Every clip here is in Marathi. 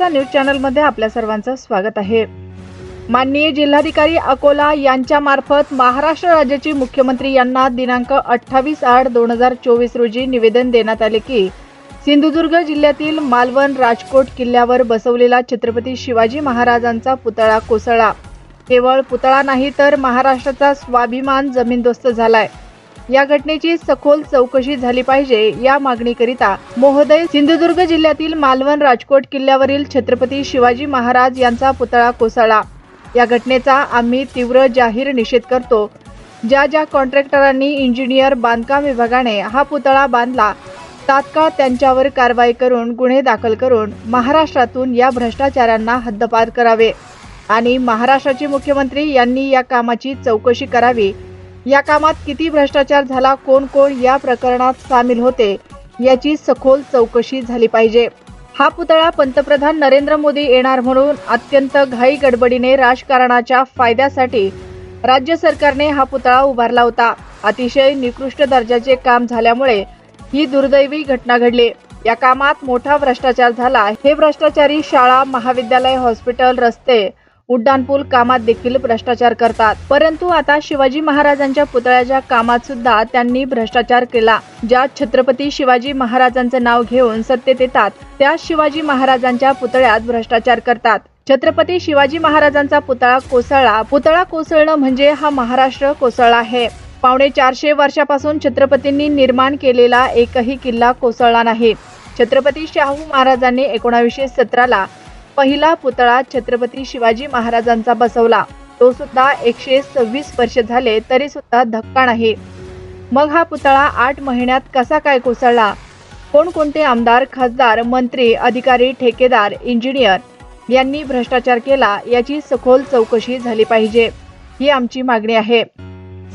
महाराष्ट्राचा न्यूज चॅनलमध्ये आपल्या सर्वांचं स्वागत आहे. माननीय जिल्हाधिकारी अकोला यांच्या मार्फत महाराष्ट्र राज्याचे मुख्यमंत्री यांना दिनांक अठ्ठावीस आठ दोन हजार चोवीस रोजी निवेदन देण्यात आले की सिंधुदुर्ग जिल्ह्यातील मालवण राजकोट किल्ल्यावर बसवलेला छत्रपती शिवाजी महाराजांचा पुतळा कोसळला. केवळ पुतळा नाही तर महाराष्ट्राचा स्वाभिमान जमीनदोस्त झालाय. या घटनेची सखोल चौकशी झाली पाहिजे या मागणीकरिता मोहोदय सिंधुदुर्ग जिल्ह्यातील मालवण राजकोट किल्ल्यावरील छत्रपती शिवाजी महाराज यांचा पुतळा कोसळला. या घटनेचा आम्ही तीव्र जाहीर निषेध करतो. ज्या ज्या कॉन्ट्रॅक्टरांनी इंजिनियर बांधकाम विभागाने हा पुतळा बांधला तात्काळ त्यांच्यावर कारवाई करून गुन्हे दाखल करून महाराष्ट्रातून या भ्रष्टाचारांना हद्दपार करावे. आणि महाराष्ट्राचे मुख्यमंत्री यांनी या कामाची चौकशी करावी या कामात किती भ्रष्टाचार झाला कोण कोण या प्रकरणात सामील होते याची सखोल चौकशी झाली पाहिजे. हा पुतळा पंतप्रधान नरेंद्र मोदी येणार म्हणून अत्यंत घाई गडबडीने राजकारणाच्या फायद्यासाठी राज्य सरकारने हा पुतळा उभारला होता. अतिशय निकृष्ट दर्जाचे काम झाल्यामुळे ही दुर्दैवी घटना घडली. या कामात मोठा भ्रष्टाचार झाला. हे भ्रष्टाचारी शाळा महाविद्यालय हॉस्पिटल रस्ते उड्डाणपूल कामात देखील भ्रष्टाचार करतात. परंतु आता शिवाजी महाराजांच्या पुतळ्याच्या कामात सुद्धा त्यांनी भ्रष्टाचार केला. ज्या छत्रपती शिवाजी महाराजांचं नाव घेऊन सत्तेत येतात त्या शिवाजी महाराजांच्या पुतळ्यात भ्रष्टाचार करतात. छत्रपती शिवाजी महाराजांचा पुतळा कोसळला. पुतळा कोसळणं म्हणजे हा महाराष्ट्र कोसळला आहे. पावणे चारशे वर्षापासून छत्रपतींनी निर्माण केलेला एकही किल्ला कोसळला नाही. छत्रपती शाहू महाराजांनी एकोणावीसशे सतराला पहिला पुतळा छत्रपती शिवाजी महाराजांचा बसवला. तो सुद्धा एकशे सव्वीस वर्ष झाले तरी सुद्धा धक्का नाही. मग हा पुतळा आठ महिन्यात कसा काय कोसळला? कोणकोणते आमदार खासदार मंत्री अधिकारी ठेकेदार इंजिनियर यांनी भ्रष्टाचार केला याची सखोल चौकशी झाली पाहिजे ही आमची मागणी आहे.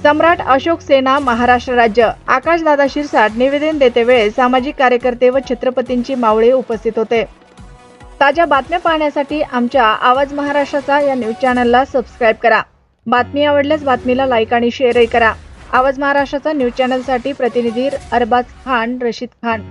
सम्राट अशोक सेना महाराष्ट्र राज्य. आकाशदादा शिरसाट निवेदन देते वेळेस सामाजिक कार्यकर्ते व छत्रपतींची मावळे उपस्थित होते. ताज्या बातम्या पाहण्यासाठी आमच्या आवाज महाराष्ट्राचा या न्यूज चॅनलला सबस्क्राईब करा. बातमी आवडल्यास बातमीला लाईक आणि शेअरही करा. आवाज महाराष्ट्राचा न्यूज चॅनलसाठी प्रतिनिधी अरबाज खान रशीद खान.